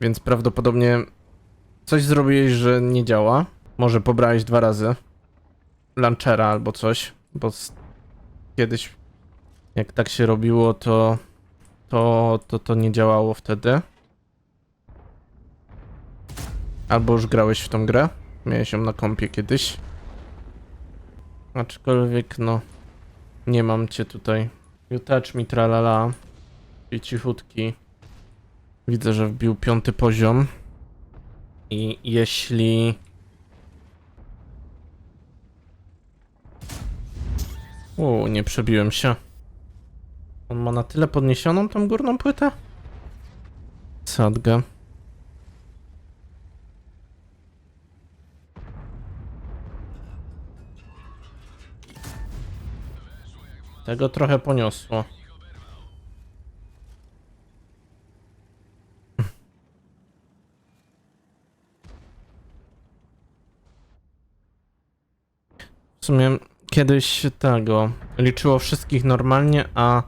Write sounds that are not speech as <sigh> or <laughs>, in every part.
Więc prawdopodobnie coś zrobiłeś, że nie działa. Może pobrałeś dwa razy launchera albo coś, bo kiedyś jak tak się robiło, to to, to to nie działało wtedy. Albo już grałeś w tą grę. Miałeś ją na kompie kiedyś. Aczkolwiek no nie mam cię tutaj. You touch me tralala. I cichutki. Widzę, że wbił piąty poziom. I jeśli... U, nie przebiłem się. On ma na tyle podniesioną tą górną płytę? Sadgę. Tego trochę poniosło. Sumie kiedyś tego liczyło wszystkich normalnie, a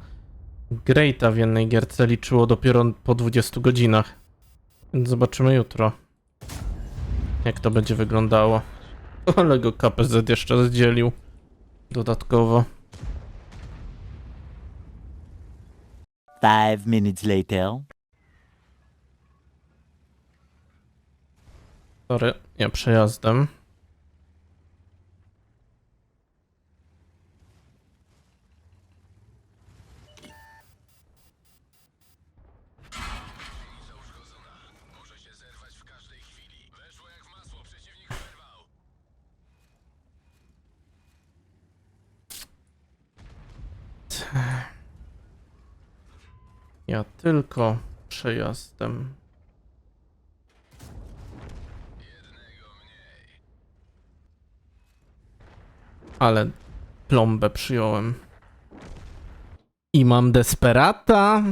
Greata w jednej gierce liczyło dopiero po 20 godzinach. Więc zobaczymy jutro, jak to będzie wyglądało. <laughs> Ale go KPZ jeszcze zdzielił dodatkowo. Five minutes later. Sorry, ja przejazdem. Ja tylko przejazdem. Ale plombę przyjąłem. I mam desperata.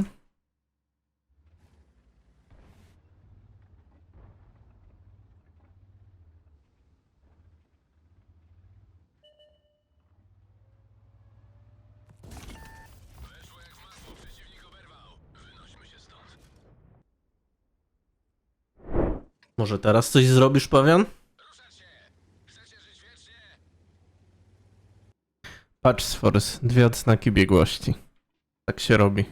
Może teraz coś zrobisz, Pawian? Patch Force, dwie odznaki biegłości. Tak się robi.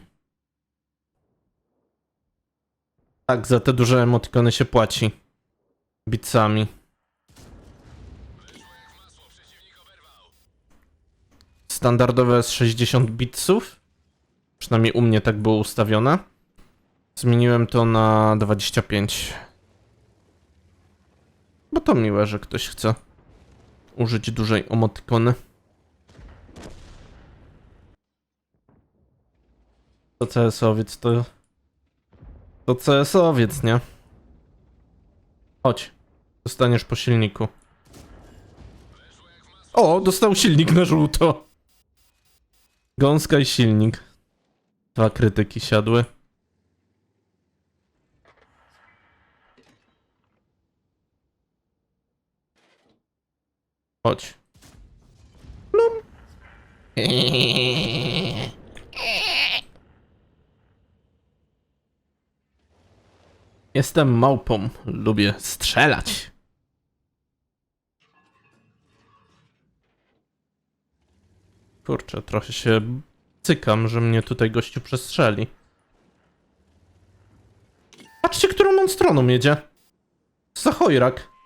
Tak, za te duże emotikony się płaci. Bitsami. Standardowe jest 60 bitsów. Przynajmniej u mnie tak było ustawione. Zmieniłem to na 25. Bo to miłe, że ktoś chce użyć dużej emotykony. To CS-owiec to... To CS-owiec, nie? Chodź. Dostaniesz po silniku. O, dostał silnik na żółto. Gąska i silnik. Dwa krytyki siadły. Chodź. Plum. Jestem małpą. Lubię strzelać. Kurczę, trochę się cykam, że mnie tutaj gościu przestrzeli. Patrzcie, którą on stroną jedzie. Za chojrak.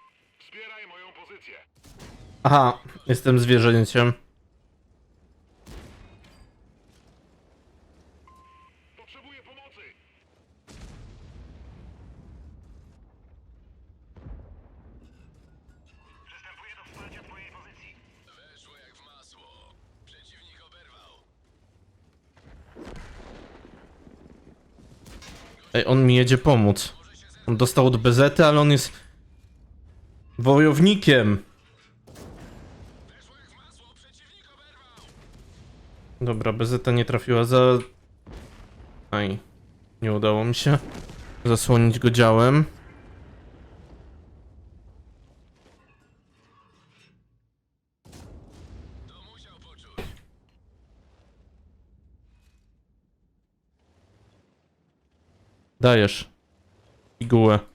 Aha, jestem zwierzęciem. Potrzebuję pomocy. Przystępuję do wsparcia twojej pozycji. Weszło jak w masło. Przeciwnik oberwał. Ej, on mi jedzie pomóc. On dostał od BZ, ale on jest wojownikiem. Dobra, BZ nie trafiła za... Aj, nie udało mi się zasłonić go działem. Dajesz. pigułę.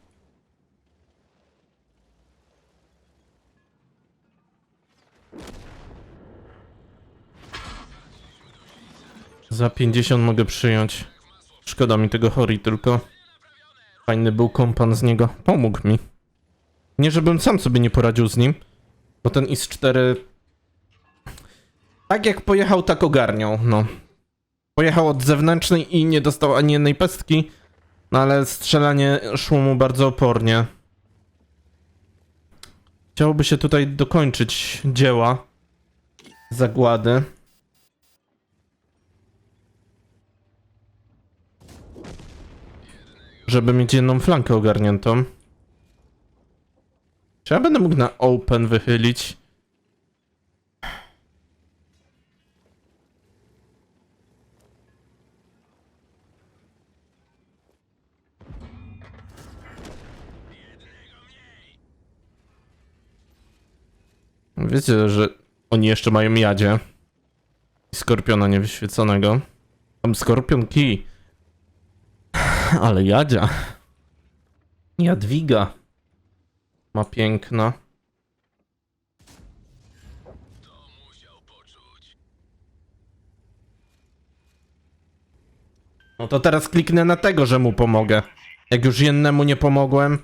Za 50 mogę przyjąć. Szkoda mi tego Hori tylko. Fajny był kompan z niego. Pomógł mi. Nie żebym sam sobie nie poradził z nim, bo ten IS-4 tak jak pojechał, tak ogarniał, no. Pojechał od zewnętrznej i nie dostał ani jednej pestki, no ale strzelanie szło mu bardzo opornie. Chciałoby się tutaj dokończyć dzieła zagłady. Żeby mieć jedną flankę ogarniętą. Czy ja będę mógł na open wychylić? Wiecie, że oni jeszcze mają jadzie. I Skorpiona niewyświeconego. Tam skorpion kij. Ale jadzia. Jadwiga. Ma piękna. No to teraz kliknę na tego, że mu pomogę. Jak już jednemu nie pomogłem,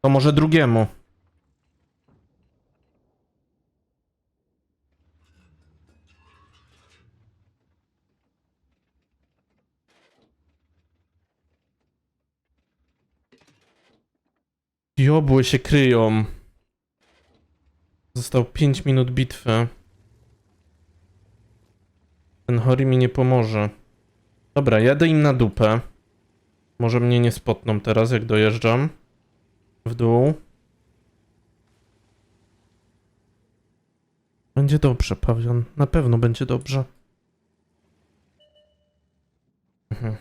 to może drugiemu. Diobły się kryją. Został 5 minut bitwy. Ten Hori mi nie pomoże. Dobra, jadę im na dupę. Może mnie nie spotną teraz, jak dojeżdżam. W dół. Będzie dobrze, Pawian. Na pewno będzie dobrze. Mhm.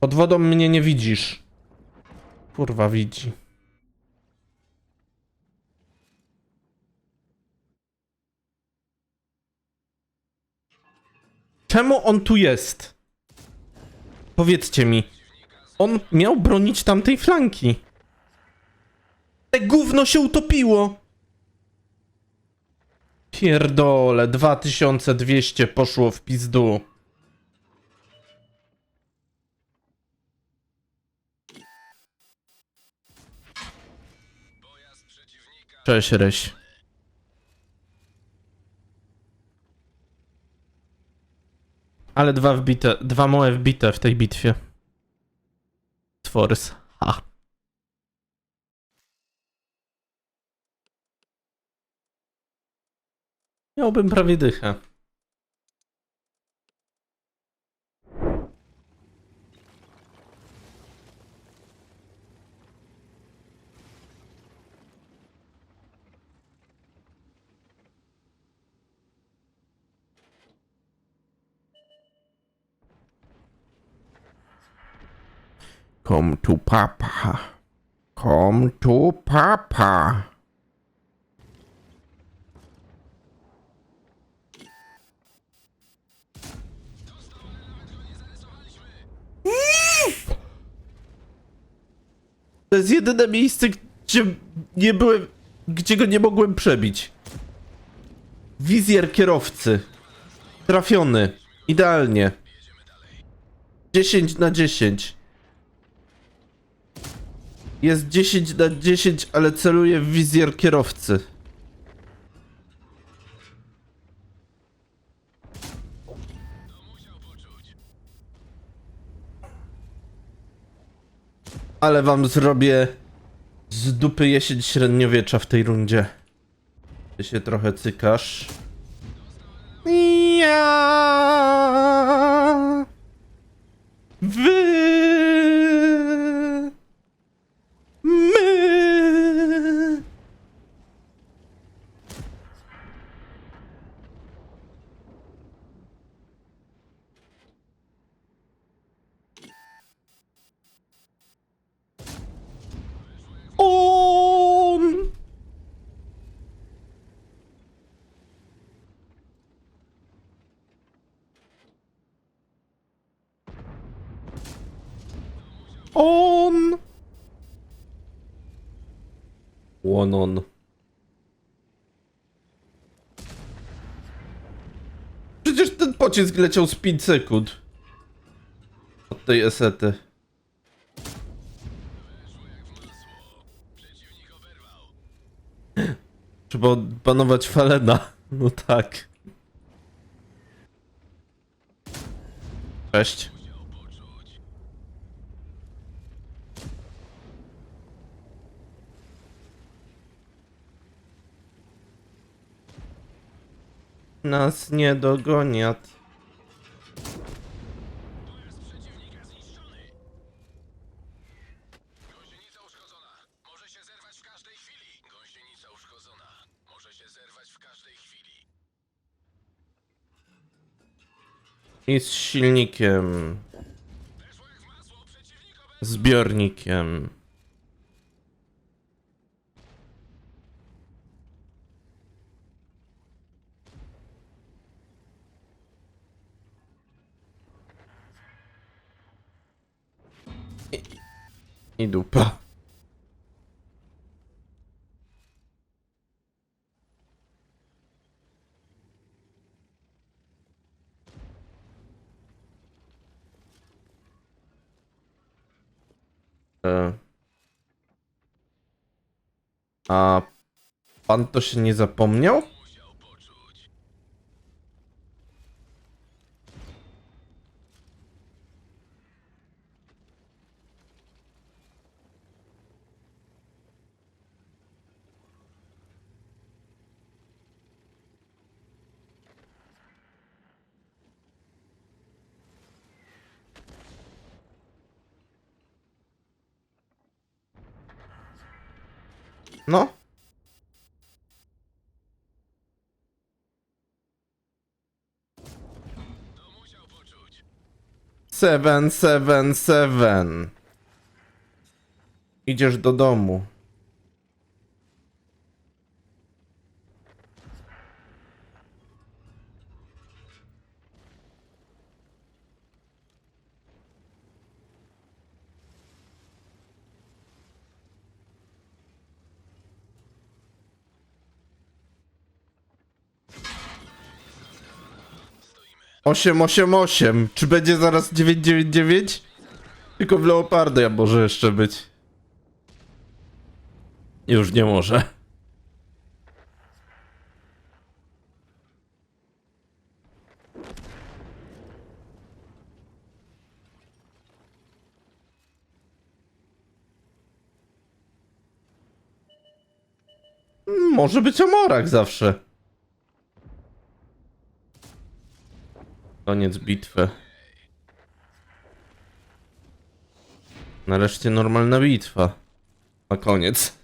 Pod wodą mnie nie widzisz. Kurwa, widzi. Czemu on tu jest? Powiedzcie mi. On miał bronić tamtej flanki. Te gówno się utopiło. Pierdole, 2200 poszło w pizdu. Cześć, Ryś. Ale dwa wbite, dwa małe wbite w tej bitwie. Tworys. Ha. Miałbym prawie dychę. Come to Papa. Come to Papa. To jest jedyne miejsce, gdzie nie byłem, gdzie go nie mogłem przebić. Wizjer kierowcy. Trafiony. Idealnie. 10 na 10. Jest 10 na 10, ale celuje w wizjer kierowcy. Ale wam zrobię z dupy jesień średniowiecza w tej rundzie. Ty się trochę cykasz. Ja. On! One on. Przecież ten pocisk leciał z 5 sekund. Od tej esety. Trzeba opanować Falena. No tak. Cześć. Nas nie dogoniat. Gąsienica uszkodzona. Może się zerwać w każdej chwili. Gąsienica uszkodzona. Może się zerwać w każdej chwili. I z silnikiem. Zbiornikiem. I dupa. E. A pan to się nie zapomniał? No. Seven, seven, seven. Idziesz do domu. Osiem, osiem, osiem. Czy będzie zaraz dziewięć, dziewięć, dziewięć? Tylko w leopardy ja może jeszcze być. Już nie może. Może być Amorak zawsze. Koniec bitwy. Nareszcie normalna bitwa. Na koniec.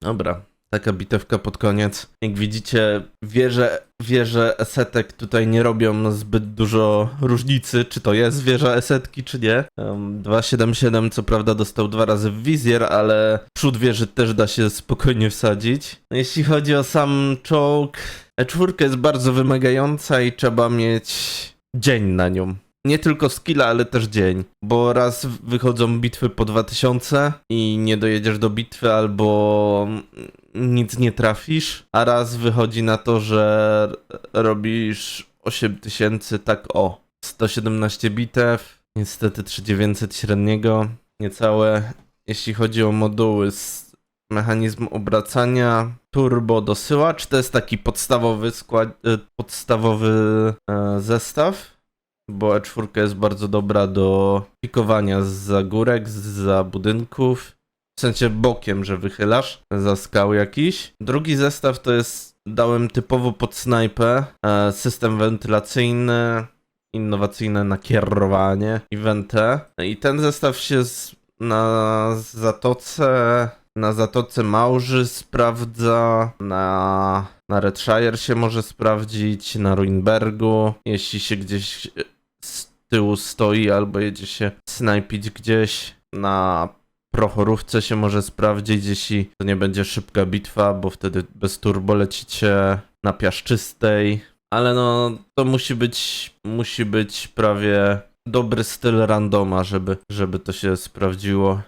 Dobra, taka bitewka pod koniec. Jak widzicie, wieże, wieże esetek tutaj nie robią zbyt dużo różnicy, czy to jest wieża esetki, czy nie. Um, 277 co prawda dostał dwa razy w wizjer, ale przód wieży też da się spokojnie wsadzić. No, Jeśli chodzi o sam czołg, E4 jest bardzo wymagająca i trzeba mieć dzień na nią. Nie tylko skilla, ale też dzień. Bo raz wychodzą bitwy po 2000 i nie dojedziesz do bitwy albo nic nie trafisz, a raz wychodzi na to, że robisz 8000 tak o. 117 bitew, niestety 3900 średniego, niecałe. Jeśli chodzi o moduły z mechanizm obracania, turbo dosyłacz, to jest taki podstawowy skład, e, podstawowy e, zestaw bo E4 jest bardzo dobra do pikowania za górek, za budynków. W sensie bokiem, że wychylasz za skał jakiś. Drugi zestaw to jest, dałem typowo pod snajpę, e, system wentylacyjny, innowacyjne nakierowanie i wentę. I ten zestaw się z, na zatoce, na zatoce Małży sprawdza, na, na Redshire się może sprawdzić, na Ruinbergu, jeśli się gdzieś z tyłu stoi albo jedzie się snajpić gdzieś na prochorówce się może sprawdzić, jeśli to nie będzie szybka bitwa, bo wtedy bez turbo lecicie na piaszczystej, Ale no, to musi być, musi być prawie dobry styl randoma, żeby, żeby to się sprawdziło.